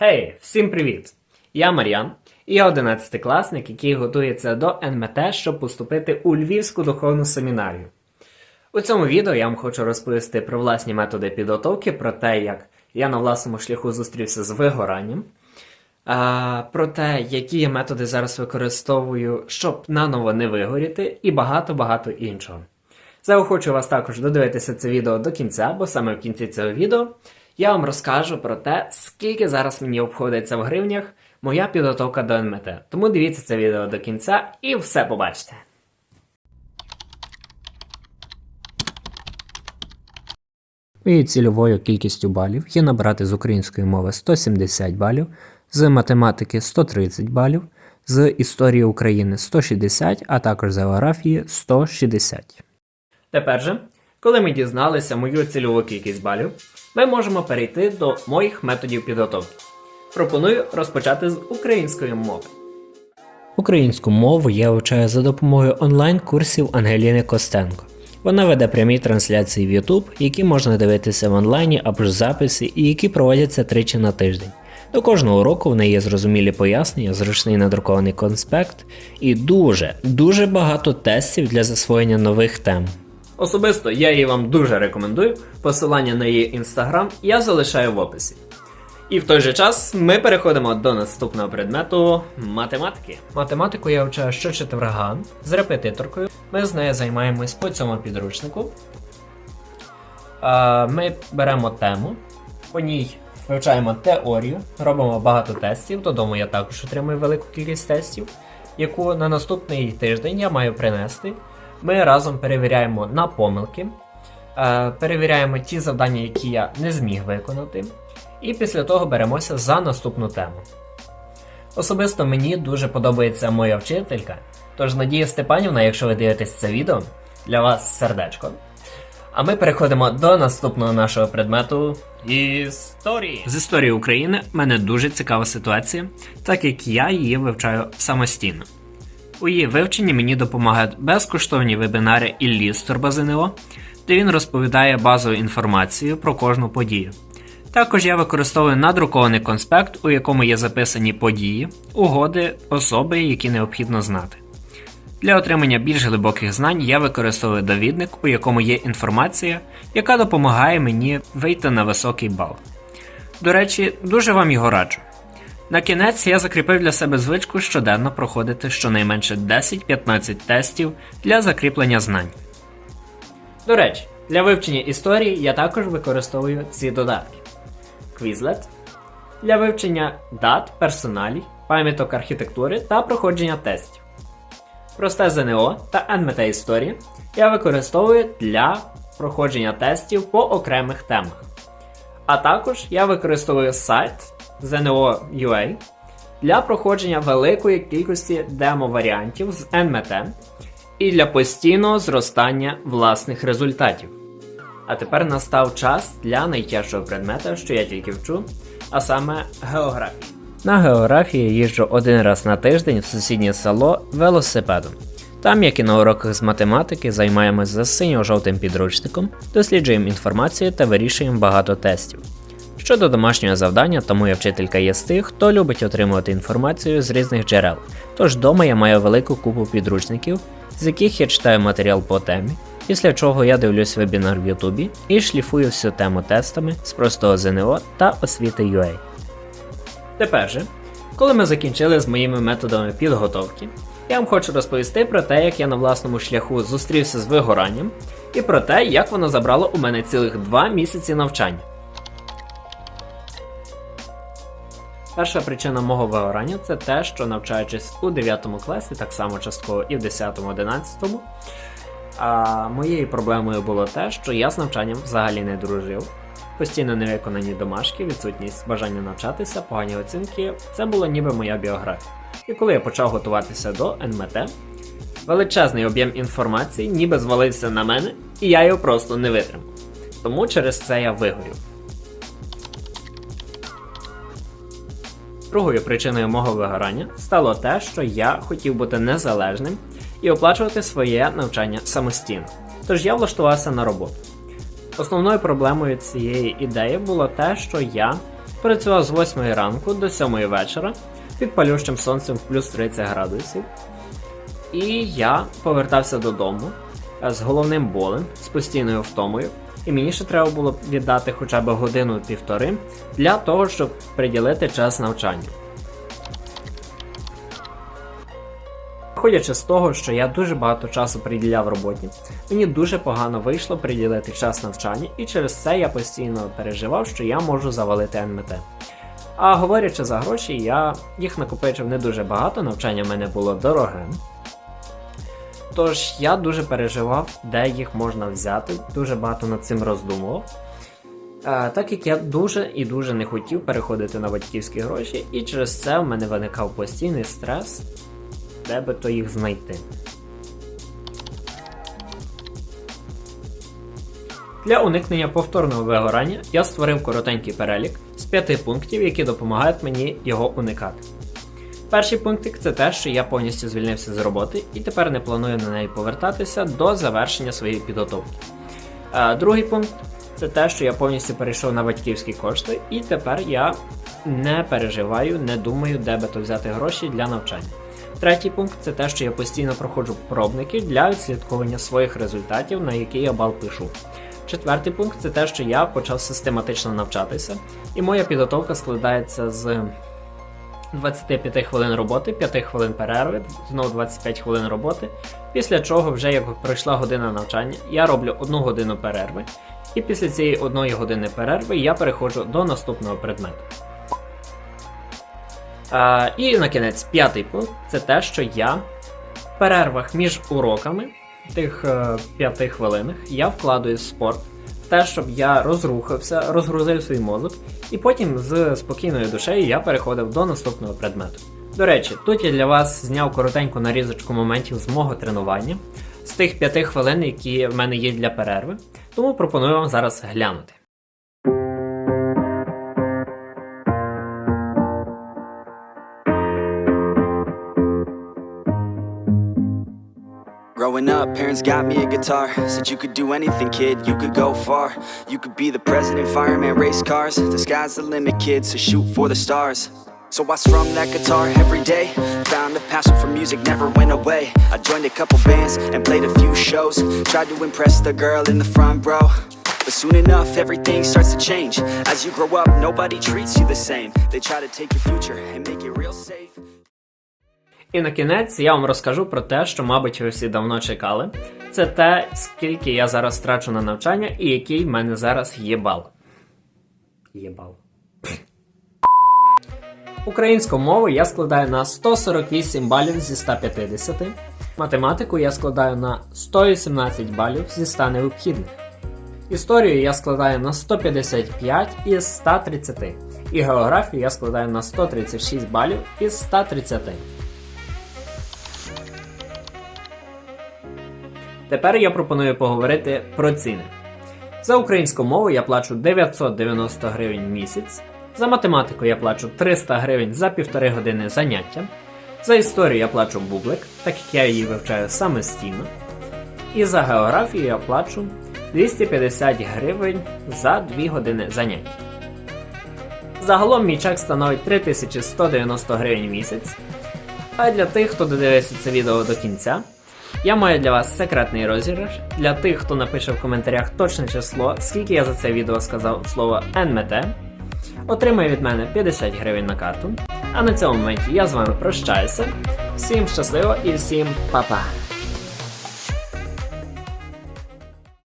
Гей, всім привіт! Я Мар'ян, і я 11 класник, який готується до НМТ, щоб поступити у Львівську духовну семінарію. У цьому відео я вам хочу розповісти про власні методи підготовки, про те, як я на власному шляху зустрівся з вигоранням, про те, які я методи зараз використовую, щоб наново не вигоріти, і багато-багато іншого. Заохочу вас також додивитися це відео до кінця, бо саме в кінці цього відео я вам розкажу про те, скільки зараз мені обходиться в гривнях моя підготовка до НМТ. Тому дивіться це відео до кінця і все побачите. Моєю цільовою кількістю балів є набрати з української мови 170 балів, з математики 130 балів, з історії України 160, а також з географії 160. Тепер же, коли ми дізналися мою цільову кількість балів, ми можемо перейти до моїх методів підготовки. Пропоную розпочати з української мови. Українську мову я вивчаю за допомогою онлайн-курсів Ангеліни Костенко. Вона веде прямі трансляції в YouTube, які можна дивитися в онлайні або ж записі, і які проводяться тричі на тиждень. До кожного уроку в неї є зрозумілі пояснення, зручний надрукований конспект і дуже, дуже багато тестів для засвоєння нових тем. Особисто я її вам дуже рекомендую. Посилання на її інстаграм я залишаю в описі. І в той же час ми переходимо до наступного предмету математики. Математику я вчаю щочетверга з репетиторкою. Ми з нею займаємось по цьому підручнику. Ми беремо тему, по ній вивчаємо теорію, робимо багато тестів. Додому я також отримую велику кількість тестів, яку на наступний тиждень я маю принести. Ми разом перевіряємо на помилки, е, перевіряємо ті завдання, які я не зміг виконати, і після того беремося за наступну тему. Особисто мені дуже подобається моя вчителька, тож Надія Степанівна, якщо ви дивитесь це відео, для вас сердечко. А ми переходимо до наступного нашого предмету історії. З історії України мене дуже цікава ситуація, так як я її вивчаю самостійно. У її вивченні мені допомагають безкоштовні вебінари Іллі з Турбозинео, де він розповідає базову інформацію про кожну подію. Також я використовую надрукований конспект, у якому є записані події, угоди, особи, які необхідно знати. Для отримання більш глибоких знань я використовую довідник, у якому є інформація, яка допомагає мені вийти на високий бал. До речі, дуже вам його раджу. На кінець я закріпив для себе звичку щоденно проходити щонайменше 10-15 тестів для закріплення знань. До речі, для вивчення історії я також використовую ці додатки: Quizlet для вивчення дат, персоналій, пам'яток архітектури та проходження тестів. Просте ЗНО та НМТ історії я використовую для проходження тестів по окремих темах. А також я використовую сайт ZNO.ua для проходження великої кількості демо-варіантів з НМТ і для постійного зростання власних результатів. А тепер настав час для найтяжчого предмета, що я тільки вчу, а саме географії. На географії їжджу один раз на тиждень в сусіднє село велосипедом. Там, як і на уроках з математики, займаємось за синьо-жовтим підручником, досліджуємо інформацію та вирішуємо багато тестів. Щодо домашнього завдання, то моя вчителька є з тих, хто любить отримувати інформацію з різних джерел. Тож вдома я маю велику купу підручників, з яких я читаю матеріал по темі, після чого я дивлюсь вебінар в Ютубі і шліфую всю тему тестами з простого ЗНО та освіти UA. Тепер же, коли ми закінчили з моїми методами підготовки, я вам хочу розповісти про те, як я на власному шляху зустрівся з вигоранням, і про те, як воно забрало у мене цілих 2 місяці навчання. Перша причина мого вигорання це те, що навчаючись у 9 класі, так само частково і в 10-11, а моєю проблемою було те, що я з навчанням взагалі не дружив. Постійно невиконані домашки, відсутність бажання навчатися, погані оцінки це було ніби моя біографія. І коли я почав готуватися до НМТ, величезний об'єм інформації ніби звалився на мене, і я його просто не витримав. Тому через це я вигорів. Другою причиною мого вигорання стало те, що я хотів бути незалежним і оплачувати своє навчання самостійно. Тож я влаштувався на роботу. Основною проблемою цієї ідеї було те, що я Працював з 8 ранку до 7 вечора під палющим сонцем в плюс 30 градусів. І я повертався додому е, з головним болем, з постійною втомою. І мені ще треба було віддати хоча б годину-півтори для того, щоб приділити час навчанню. Виходячи з того, що я дуже багато часу приділяв роботі, мені дуже погано вийшло приділити час навчанню, і через це я постійно переживав, що я можу завалити НМТ. А говорячи за гроші, я їх накопичив не дуже багато, навчання в мене було дороге. Тож я дуже переживав, де їх можна взяти, дуже багато над цим роздумував. Е, так як я дуже і дуже не хотів переходити на батьківські гроші, і через це в мене виникав постійний стрес, де би то їх знайти. Для уникнення повторного вигорання я створив коротенький перелік з п'яти пунктів, які допомагають мені його уникати. Перший пунктик це те, що я повністю звільнився з роботи і тепер не планую на неї повертатися до завершення своєї підготовки. Е, Другий пункт це те, що я повністю перейшов на батьківські кошти, і тепер я не переживаю, не думаю, де би то взяти гроші для навчання. Третій пункт це те, що я постійно проходжу пробники для відслідковування своїх результатів, на який я бал пишу. Четвертий пункт це те, що я почав систематично навчатися, і моя підготовка складається з 25 хвилин роботи, 5 хвилин перерви, знову 25 хвилин роботи. Після чого, вже як пройшла година навчання, я роблю одну годину перерви, і після цієї одної години перерви я переходжу до наступного предмету. А, і на кінець п'ятий пункт це те, що я в перервах між уроками, тих е, п'яти хвилинах, я вкладаю спорт в те, щоб я розрухався, розгрузив свій мозок, і потім з спокійною душею я переходив до наступного предмету. До речі, тут я для вас зняв коротеньку нарізочку моментів з мого тренування, з тих п'яти хвилин, які в мене є для перерви, тому пропоную вам зараз глянути. Growing up, parents got me a guitar. Said you could do anything, kid, you could go far. You could be the president, fireman, race cars. The sky's the limit, kid, so shoot for the stars. So I strummed that guitar every day. Found a passion for music, never went away. I joined a couple bands and played a few shows. Tried to impress the girl in the front row. But soon enough, everything starts to change. As you grow up, nobody treats you the same. They try to take your future and make it real safe. І на кінець я вам розкажу про те, що, мабуть, ви всі давно чекали. Це те, скільки я зараз трачу на навчання і який в мене зараз є бал. Є бал. Українську мову я складаю на 148 балів зі 150. Математику я складаю на 118 балів зі 100 необхідних. Історію я складаю на 155 із 130. І географію я складаю на 136 балів із 130. Тепер я пропоную поговорити про ціни. За українську мову я плачу 990 гривень в місяць, за математику я плачу 300 гривень за півтори години заняття, за історію я плачу бублик, так як я її вивчаю самостійно. І за географію я плачу 250 гривень за 2 години заняття. Загалом мій чек становить 3190 гривень в місяць. А для тих, хто додивився це відео до кінця, я маю для вас секретний розіграш. Для тих, хто напише в коментарях точне число, скільки я за це відео сказав слово НМТ, отримає від мене 50 гривень на карту. А на цьому моменті я з вами прощаюся. Всім щасливо і всім па-па!